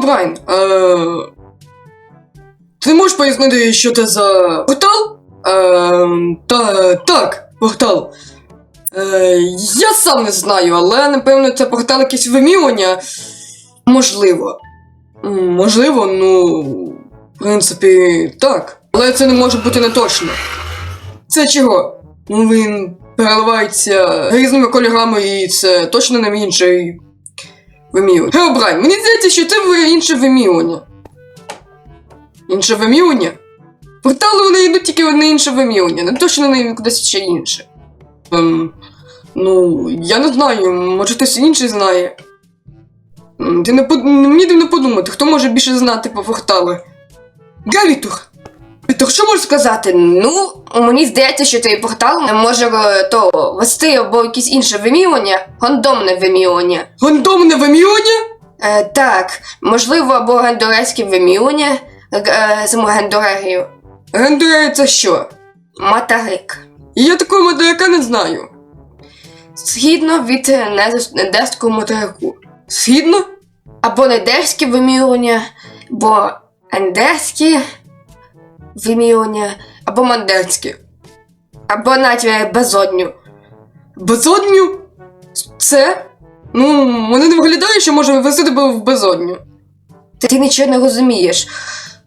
Привіт, Хеобрайн! Е... Ти можеш пояснити, що це за портал? Е... Та, так, портал. Е... Я сам не знаю, але напевно це портал якесь вимірювання. Можливо. Можливо, ну. В принципі, так. Але це не може бути не точно. Це чого? Ну він переливається різними кольорами, і це точно не інший вимірювання. Геобрайн, мені здається, що це ви- інше вимірювання. Інше вимірювання? Портали вони йдуть тільки в одне інше вимірювання, не точно не кудись ще інше. Ем, ну, я не знаю, може хтось інший знає. Ти не под... Мені дивно подумати, хто може більше знати про портали. Гавітур! Вітур, що можеш сказати? Ну, мені здається, що цей портал не може е, то вести або якесь інше вимірювання, рандомне вимірювання. Рандомне вимірювання? Е, так, можливо, або гендорейське вимірювання е, з гендорегію. Гендує це що? Матарик. Я такого модерика не знаю. Згідно від е, недерського материку. Східно? Або недерське вимірювання, або ендерське вимірювання, або мандерське. Або навіть безодню. Безодню? Це? Ну, мене не виглядає, що може вивести тебе в безодню. Ти, нічого не розумієш.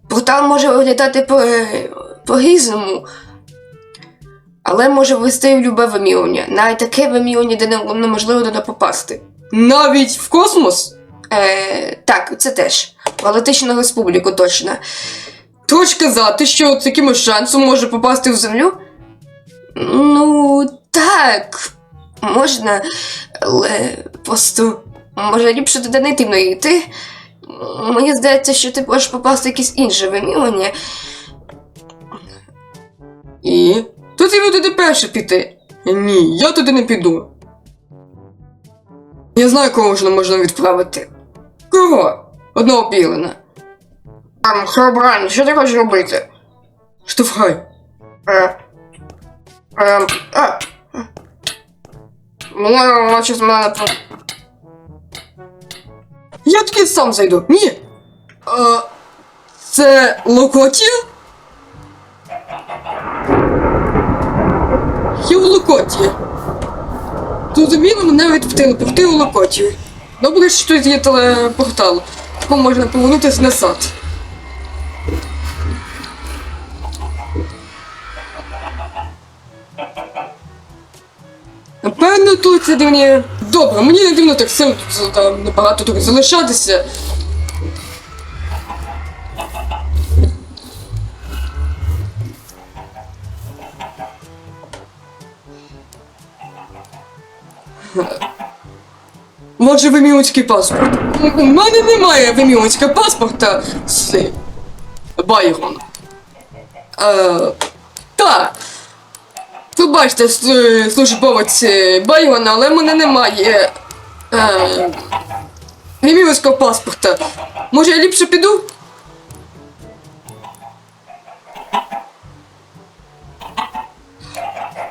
Портал може виглядати по, е, по-різному, але може вести в любе вимірювання. Навіть таке вимірювання, де не- неможливо туди попасти. Навіть в космос? Е, так, це теж. В Галактичну республіку точно. Ти хочеш казати, що з якимось шансом може попасти в землю? Ну, так, можна, але просто може ліпше туди не йти не йти. Мені здається, що ти можеш попасти в якесь інше вимірювання. І? Тоді ви туди перше піти. Ні, я туди не піду. Я знаю, кого можна можна відправити. Кого? Одного пілена. Ам, Хеобрайн, що ти хочеш робити? Штовхай. Е, е, а, Мене наче з мене по- Я тоді сам зайду. Ні. Е, це Локотія? Я у Локотії. Зрозуміло, мене відтелепортує у Локотію. Добре, що тут є телепортал, якому можна повернутися назад. Напевно, тут це дивні. Добре, мені не дивно так сильно тут там небагато тут залишатися. Може вимірюцький паспорт. У мене немає вимірюцького паспорта з Байрон. Е, так. Бачите, с- службовець е, Байрона, але в мене немає е, вимірюцького паспорта. Може я ліпше піду?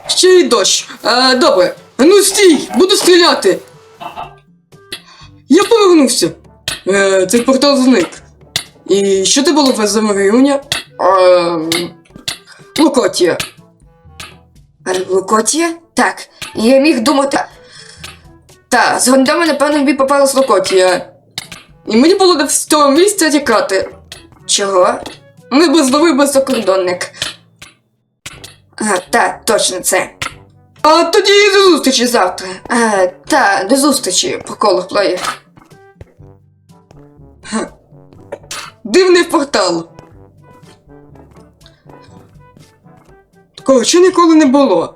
Ще й дощ. Е, добре. Ну стій, буду стріляти. Я повернувся. Е, цей портал зник. І що це було за замовлення? Ем... Локотія. Локотія? Так, я міг думати. Та, з гондоми, напевно, тобі попалась локотія. І мені було до того місця тікати. Чого? Ми би зловив би закордонник. А, та, точно це. А тоді до зустрічі завтра. А, та, до зустрічі, по колу плеєр. Дивний портал. Ще ніколи не було.